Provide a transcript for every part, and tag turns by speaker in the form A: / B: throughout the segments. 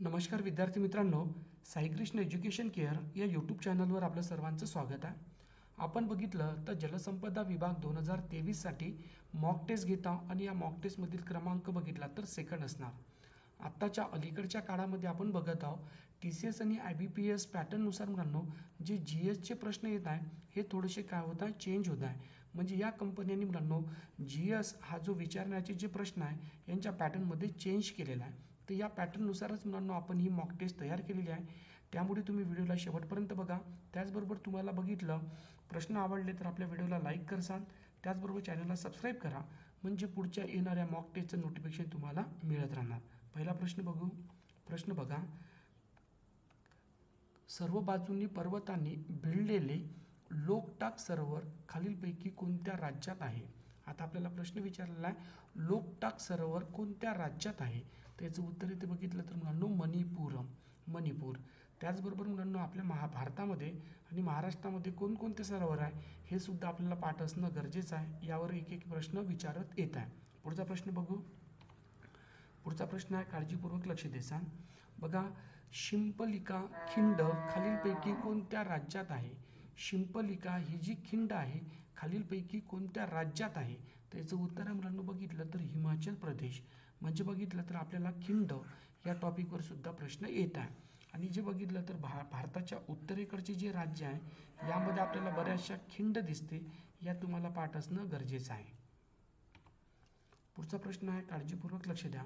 A: नमस्कार विद्यार्थी मित्रांनो साईकृष्ण एज्युकेशन केअर या यूट्यूब चॅनलवर आपलं सर्वांचं स्वागत आहे. आपण बघितलं तर जलसंपदा विभाग दोन हजार तेवीससाठी मॉक टेस्ट घेता आणि या मॉक टेस्टमधील क्रमांक बघितला तर सेकंड असणार. आत्ताच्या अलीकडच्या काळामध्ये आपण बघत आहोत टी सी एस आणि आय बी पी एस पॅटर्ननुसार मुलांनो जे जी एसचे प्रश्न येत आहे हे थोडेसे काय होत आहे चेंज होत आहे. म्हणजे या कंपन्यांनी मुलांनो जी एस हा जो विचारण्याचे जे प्रश्न आहे यांच्या पॅटर्नमध्ये चेंज केलेला आहे. तर या पॅटर्ननुसारच मुलांनो आपण ही मॉक टेस्ट तयार केलेली आहे. त्यामुळे तुम्ही व्हिडिओला शेवटपर्यंत बघा. त्याचबरोबर तुम्हाला बघितलं प्रश्न आवडले तर आपल्या व्हिडिओला लाईक करसाल त्याचबरोबर चॅनलला सबस्क्राईब करा. म्हणजे पुढच्या येणाऱ्या मॉक टेस्टचं नोटिफिकेशन तुम्हाला मिळत राहणार. पहिला प्रश्न बघू. प्रश्न बघा. सर्व बाजूंनी पर्वतांनी भिडलेले लोकटाक सरोवर खालीलपैकी कोणत्या राज्यात आहे? आता आपल्याला प्रश्न विचारलेला आहे. लोकटाक सरोवर कोणत्या राज्यात आहे? त्याचं उत्तर इथे बघितलं तर मुलांनो मणिपुरम. मणिपूर. त्याचबरोबर मुलांनो आपल्या महा भारतामध्ये आणि महाराष्ट्रामध्ये कोणकोणते सरोवर आहे? हे सुद्धा आपल्याला पाठ असणं गरजेचं आहे. यावर एक एक प्रश्न विचारत येत आहे. पुढचा प्रश्न बघू. पुढचा प्रश्न आहे काळजीपूर्वक लक्ष देसान बघा शिंपलिका खिंड खालीलपैकी कोणत्या राज्यात आहे? शिंपलिका ही जी खिंड आहे खालीलपैकी कोणत्या राज्यात आहे? त्याचं उत्तर आहे मुलांना बघितलं तर हिमाचल प्रदेश. म्हणजे बघितलं तर आपल्याला खिंड या टॉपिकवर सुद्धा प्रश्न येत आहे. आणि जे बघितलं तर भा भारताच्या उत्तरेकडचे जे राज्य आहे यामध्ये आपल्याला बऱ्याचशा खिंड दिसते या तुम्हाला पाठ असणं गरजेचं आहे. पुढचा प्रश्न आहे काळजीपूर्वक लक्ष द्या.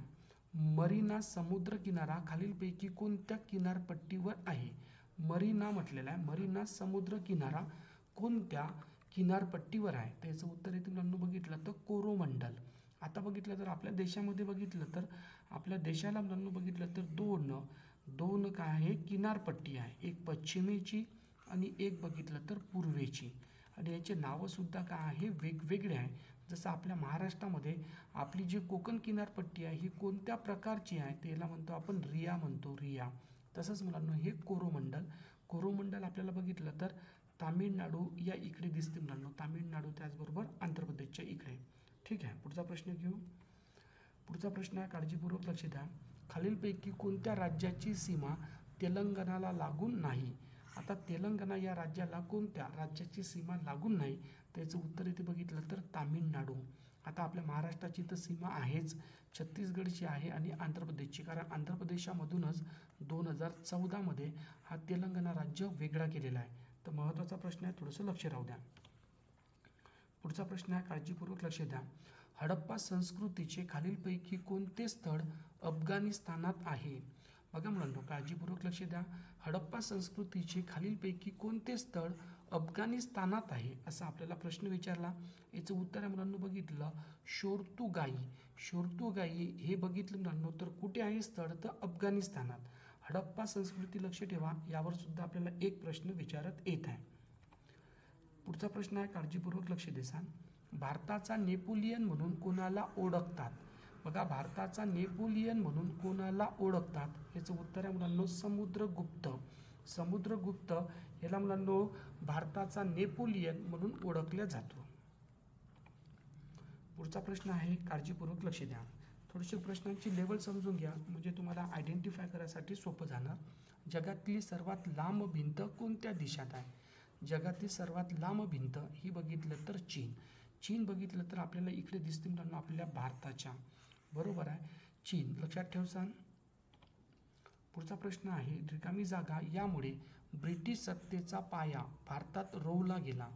A: मरीना समुद्र किनारा खालीलपैकी कोणत्या किनारपट्टीवर आहे? मरीना म्हटलेला आहे. मरीना समुद्र किनारा कोणत्या किनारपट्टीवर आहे? त्याचं उत्तर इथे मुलांना बघितलं तर कोरोमंडल. आता बघितलं तर आपल्या देशामध्ये बघितलं तर आपल्या देशाला मित्रांनो बघितलं तर दोन दोन काय आहे? किनारपट्टी आहे. एक पश्चिमेची आणि एक बघितलं तर पूर्वेची. आणि याचे नावंसुद्धा काय आहे? वेगवेगळे आहे. जसं आपल्या महाराष्ट्रामध्ये आपली जी कोकण किनारपट्टी आहे ही कोणत्या प्रकारची आहे? त्याला म्हणतो आपण रिया म्हणतो रिया. तसंच मुलांना हे कोरोमंडल. कोरोमंडल आपल्याला बघितलं तर तामिळनाडू या इकडे दिसते मुलांना. तामिळनाडू त्याचबरोबर आंध्र प्रदेशच्या इकडे. ठीक आहे पुढचा प्रश्न घेऊ. पुढचा प्रश्न आहे काळजीपूर्वक लक्ष द्या. खालीलपैकी कोणत्या राज्याची सीमा तेलंगणाला लागून नाही? आता तेलंगणा या राज्याला कोणत्या राज्याची सीमा लागून नाही? त्याचं उत्तर इथे बघितलं तर तामिळनाडू. आता आपल्या महाराष्ट्राची तर सीमा आहेच. छत्तीसगडची आहे आणि आंध्र प्रदेशची कारण आंध्र प्रदेशामधूनच दोन हजार चौदामध्ये हा तेलंगणा राज्य वेगळा केलेला आहे. तर महत्त्वाचा प्रश्न आहे थोडंसं लक्ष राहू द्या. पुढचा प्रश्न आहे काळजीपूर्वक लक्ष द्या. हडप्पा संस्कृतीचे खालीलपैकी कोणते स्थळ अफगाणिस्तानात आहे? बघा मुलांनो काळजीपूर्वक लक्ष द्या. हडप्पा संस्कृतीचे खालीलपैकी कोणते स्थळ अफगाणिस्तानात आहे? असा आपल्याला प्रश्न विचारला. याचं उत्तर आहे मुलांनो बघितलं. शोरतुगाई. शोर्तुगाई हे बघितलं मुलांनो तर कुठे आहे स्थळ? तर अफगाणिस्तानात. हडप्पा संस्कृती लक्ष ठेवा. यावर सुद्धा आपल्याला एक प्रश्न विचारत येत आहे. पुढचा प्रश्न आहे काळजीपूर्वक लक्ष देसान भारताचा नेपोलियन म्हणून कोणाला ओळखतात? बघा भारताचा नेपोलियन म्हणून कोणाला ओळखतात? याचं उत्तर आहे मुलांनो समुद्रगुप्त. समुद्रगुप्त याला मुलांनो भारताचा नेपोलियन म्हणून ओळखल्या जातो. पुढचा प्रश्न आहे काळजीपूर्वक लक्ष द्या. थोडेसे प्रश्नांची लेवल समजून घ्या म्हणजे तुम्हाला आयडेंटिफाय करायसाठी सोपं जाणार. जगातली सर्वात लांब भिंत कोणत्या देशात आहे? जगातील सर्वात लांब भिंत ही बघितलं तर चीन. चीन बघितलं तर आपल्याला इकडे दिसते मित्रांनो आपल्या भारताच्या. बरोबर आहे. चीन लक्षात ठेवसान पुढचा प्रश्न आहे रिकामी जागा यामुळे ब्रिटिश सत्तेचा पाया भारतात रोवला गेला.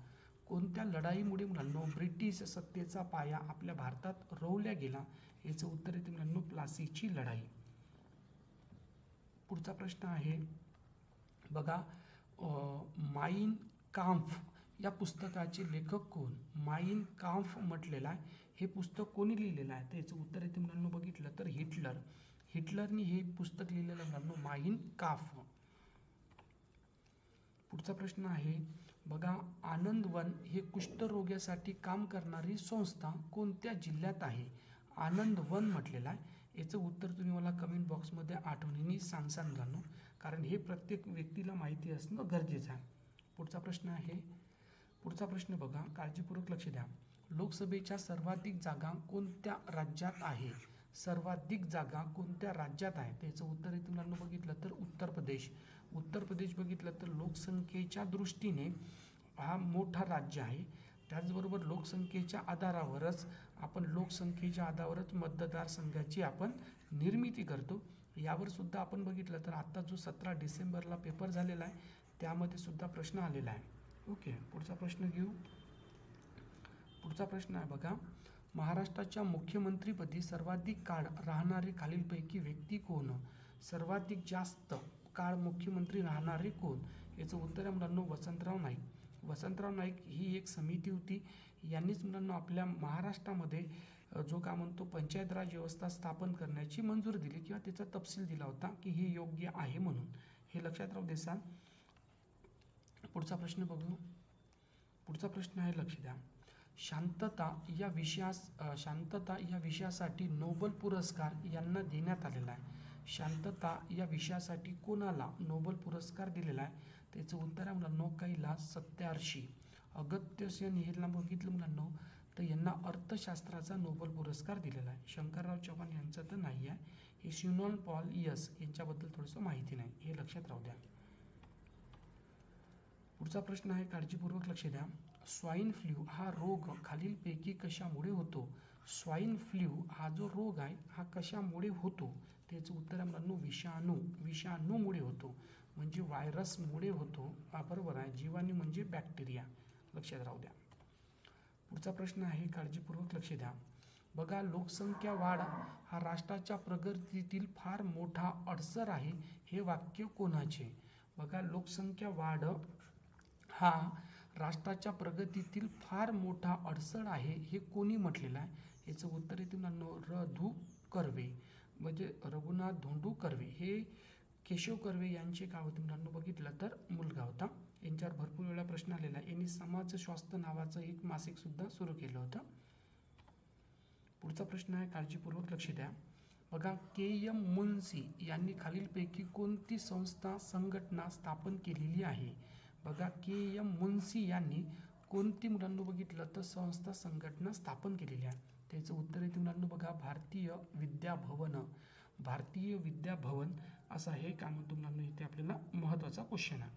A: कोणत्या लढाईमुळे मुलांनो ब्रिटिश सत्तेचा पाया आपल्या भारतात रोवल्या गेला? याचं उत्तर येते मुलांनो प्लासीची लढाई. पुढचा प्रश्न आहे बघा माईन काम्फ या पुस्तकाचे लेखक कोण? माईन काम्फ म्हटलेलं आहे. हे पुस्तक कोणी लिहिलेलं आहे? तर याचं उत्तर येते मुलांना बघितलं तर हिटलर. हिटलरनी हे पुस्तक लिहिलेलं मुलांनो माईन काफ पुढचा प्रश्न आहे बघा आनंदवन हे कुष्ठरोग्यासाठी काम करणारी संस्था कोणत्या जिल्ह्यात आहे? आनंदवन म्हटलेलं आहे. याचं उत्तर तुम्ही मला कमेंट बॉक्समध्ये आठवणीने सांगसान मुलांनो कारण हे प्रत्येक व्यक्तीला माहिती असणं गरजेचं आहे. पुढचा प्रश्न आहे. पुढचा प्रश्न बघा. काळजीपूर्वक लक्ष द्या. लोकसभेच्या सर्वाधिक जागा कोणत्या राज्यात आहे? सर्वाधिक जागा कोणत्या राज्यात आहे? त्याचं उत्तर येथे मुलांना बघितलं तर उत्तर प्रदेश. उत्तर प्रदेश बघितलं तर लोकसंख्येच्या दृष्टीने हा मोठा राज्य आहे. त्याचबरोबर लोकसंख्येच्या आधारावरच आपण लोकसंख्येच्या आधारावरच मतदारसंघाची आपण निर्मिती करतो. यावर सुद्धा आपण बघितलं तर आत्ता जो सतरा डिसेंबरला पेपर झालेला आहे त्यामध्ये सुद्धा प्रश्न आलेला आहे. ओके पुढचा प्रश्न घेऊ. पुढचा प्रश्न आहे बघा. महाराष्ट्राच्या मुख्यमंत्रीपदी सर्वाधिक काळ राहणारे खालीलपैकी व्यक्ती कोण? सर्वाधिक जास्त काळ मुख्यमंत्री राहणारे कोण? याचं उत्तर आहे मुलांनो वसंतराव नाईक. वसंतराव नाईक ही एक समिती होती. यांनीच मुलांना आपल्या महाराष्ट्रामध्ये जो का म्हणतो पंचायत राज व्यवस्था स्थापन करण्याची मंजूर दिली किंवा त्याचा तपशील दिला होता की हे योग्य आहे म्हणून. हे लक्षात राहू देसाल पुढचा प्रश्न बघू. पुढचा प्रश्न आहे लक्ष द्या. शांतता या विषयास शांतता या विषयासाठी नोबल पुरस्कार यांना देण्यात आलेला आहे. शांतता या विषयासाठी कोणाला नोबल पुरस्कार दिलेला आहे? त्याचं उत्तर आहे मुलांनो काहीला सत्यार्षी अगत्य सेन यांना बघितलं मुलांनो तर यांना अर्थशास्त्राचा नोबल पुरस्कार दिलेला आहे. शंकरराव चव्हाण यांचं तर नाही आहे. हे शिनॉन पॉल यस यांच्याबद्दल थोडंसं माहिती नाही. हे लक्षात राहू द्या. पुढचा प्रश्न आहे काळजीपूर्वक लक्ष द्या. स्वाईन फ्ल्यू हा रोग खालीलपैकी कशामुळे होतो? स्वाईन फ्ल्यू हा जो रोग आहे हा कशामुळे होतो? त्याचं उत्तर आहे मुलांनो विषाणू. विषाणूमुळे होतो. म्हणजे व्हायरसमुळे होतो. हा बरोबर आहे. जीवाणू म्हणजे बॅक्टेरिया. लक्षात राहू द्या. पुढचा प्रश्न आहे काळजीपूर्वक लक्ष द्या. बघा लोकसंख्या वाढ हा राष्ट्राच्या प्रगतीतील फार मोठा अडसर आहे. हे वाक्य कोणाचे? बघा लोकसंख्या वाढ हा राष्ट्राच्या प्रगतीतील फार मोठा अडसर आहे हे कोणी म्हटलेलं आहे? याचं उत्तर येते मुलांनो रधू कर्वे म्हणजे रघुनाथ धोंडू कर्वे हे केशव कर्वे यांचे काय होते मुलांनो बघितलं तर मुलगा होता. यांच्यावर भरपूर वेळा प्रश्न आलेला आहे. यांनी समाज स्वास्थ्य नावाचं एक मासिक सुद्धा सुरू केलं होतं. पुढचा प्रश्न आहे काळजीपूर्वक लक्ष द्या. बघा के एम मुन्सी यांनी खालीलपैकी कोणती संस्था संघटना स्थापन केलेली आहे? बघा के एम मुन्सी यांनी कोणती मुलांना बघितलं तर संस्था संघटना स्थापन केलेली आहे. त्याचं उत्तर येते मुलांना बघा भारतीय विद्याभवन. भारतीय विद्याभवन असा हे काय म्हणतो मुलांना इथे आपल्याला महत्त्वाचा क्वेश्चन आहे.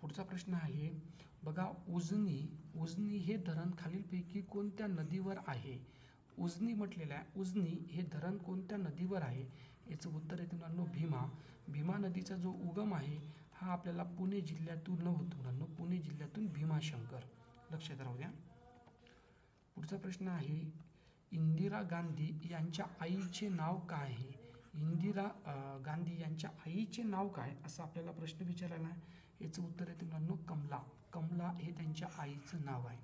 A: पुढचा प्रश्न आहे बघा उजनी उजनी हे धरण खालीलपैकी कोणत्या नदीवर आहे? उजनी म्हटलेलं आहे उजनी हे धरण कोणत्या नदीवर आहे? याचं उत्तर येते मुलांनो भीमा. भीमा नदीचा जो उगम आहे हा आपल्याला पुणे जिल्ह्यातून होतो मुलांनो पुणे जिल्ह्यातून भीमाशंकर. लक्षात राहू द्या. पुढचा प्रश्न आहे इंदिरा गांधी यांच्या आईचे नाव काय आहे? इंदिरा गांधी यांच्या आईचे नाव काय? असं आपल्याला प्रश्न विचारायला आहे. याचं उत्तर आहे मुलांनो कमला. कमला हे त्यांच्या आईचं नाव आहे.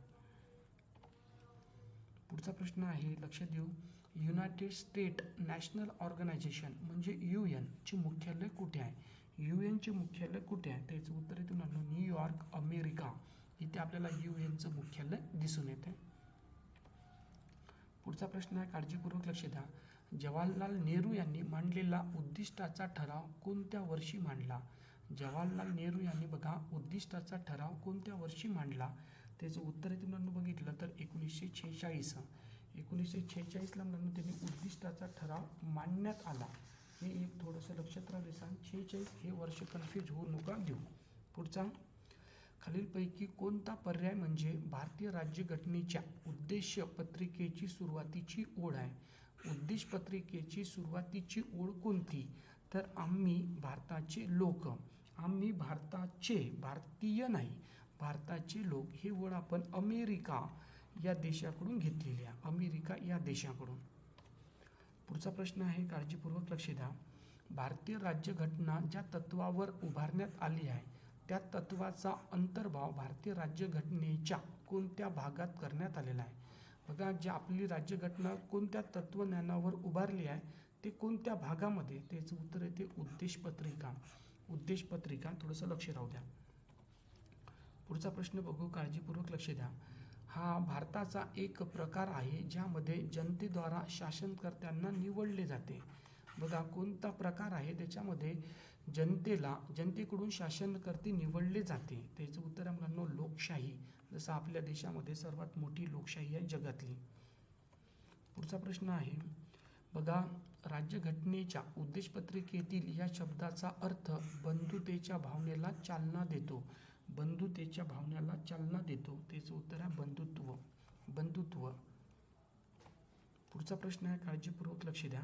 A: पुढचा प्रश्न आहे लक्ष देऊ युनायटेड स्टेट नॅशनल ऑर्गनायझेशन म्हणजे यू चे मुख्यालय कुठे आहे? यू एनचे मुख्यालय कुठे आहे? त्याचं उत्तर येते मुलांनो न्यूयॉर्क अमेरिका. इथे आपल्याला यू एनचं मुख्यालय दिसून येते पुढचा प्रश्न आहे काळजीपूर्वक लक्ष द्या. जवाहरलाल नेहरू यांनी मांडलेला उद्दिष्टाचा ठराव कोणत्या वर्षी मांडला? जवाहरलाल नेहरू यांनी बघा उद्दिष्टाचा ठराव कोणत्या वर्षी मांडला? त्याचं उत्तर येते मुलांना बघितलं तर एकोणीसशे छेचाळीस. एकोणीसशे छेचाळीसला मुलांना त्यांनी उद्दिष्टाचा ठराव मांडण्यात आला. हे एक थोडंसं लक्षात राहिले सांग. शेहेचाळीस हे वर्ष कन्फ्यूज होऊ नका देऊ. पुढचा. खालीलपैकी कोणता पर्याय म्हणजे भारतीय राज्यघटनेच्या उद्देश पत्रिकेची सुरुवातीची ओढ आहे? उद्देश पत्रिकेची सुरुवातीची ओढ कोणती? तर आम्ही भारताचे लोक. आम्ही भारताचे भारतीय नाही. भारताचे लोक ही ओढ आपण अमेरिका या देशाकडून घेतलेली आहे. अमेरिका या देशाकडून. पुढचा प्रश्न आहे काळजीपूर्वक लक्ष द्या. भारतीय राज्यघटना ज्या तत्वावर उभारण्यात आली आहे त्या तत्वाचा अंतर्भाव भारतीय राज्यघटनेच्या कोणत्या भागात करण्यात आलेला आहे? बघा ज्या आपली राज्यघटना कोणत्या तत्वज्ञानावर उभारली आहे ते कोणत्या भागामध्ये? त्याचं उत्तर येते उद्देश पत्रिका उद्देश पत्रिका थोडंसं लक्ष राहू द्या. पुढचा प्रश्न बघू काळजीपूर्वक लक्ष द्या. हा भारताचा एक प्रकार आहे ज्यामध्ये जनतेद्वारा शासनकर्त्यांना निवडले जाते. बघा कोणता प्रकार आहे? त्याच्यामध्ये जनतेला जनतेकडून शासनकर्ते निवडले जाते. त्याचं उत्तर आहे मुलांना लोकशाही. जसं आपल्या देशामध्ये सर्वात मोठी लोकशाही आहे जगातली. पुढचा प्रश्न आहे बघा राज्यघटनेच्या उद्देशपत्रिकेतील या शब्दाचा अर्थ बंधुतेच्या भावनेला चालना देतो. बंधुतेच्या भावनेला चालना देतो. त्याचं उत्तर आहे बंधुत्व. बंधुत्व. पुढचा प्रश्न आहे काळजीपूर्वक लक्ष द्या.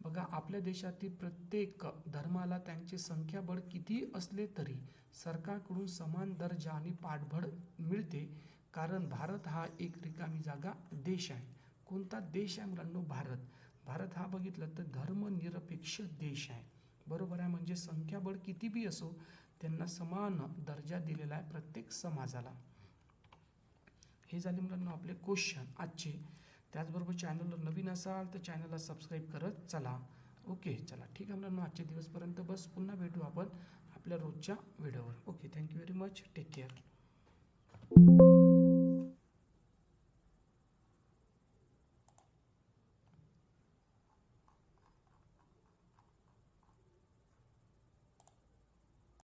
A: बघा आपल्या देशातील प्रत्येक धर्माला त्यांचे संख्याबळ किती असले तरी सरकारकडून समान दर्जा आणि पाठबळ मिळते. कारण भारत हा एक रिकामी जागा देश आहे. कोणता देश आहे मुलांनो भारत. भारत हा बघितलं तर धर्मनिरपेक्ष देश आहे. बरोबर आहे म्हणजे संख्याबळ किती बी असो त्यांना समान दर्जा दिलेला आहे प्रत्येक समाजाला. हे झाले मुलांना आपले क्वेश्चन आजचे. त्याचबरोबर चॅनलवर नवीन असाल तर चॅनलला सबस्क्राईब करत चला. ओके चला. ठीक आहे मुलांना आजच्या दिवसपर्यंत बस. पुन्हा भेटू आपण आपल्या रोजच्या व्हिडिओवर okay thank you very much take care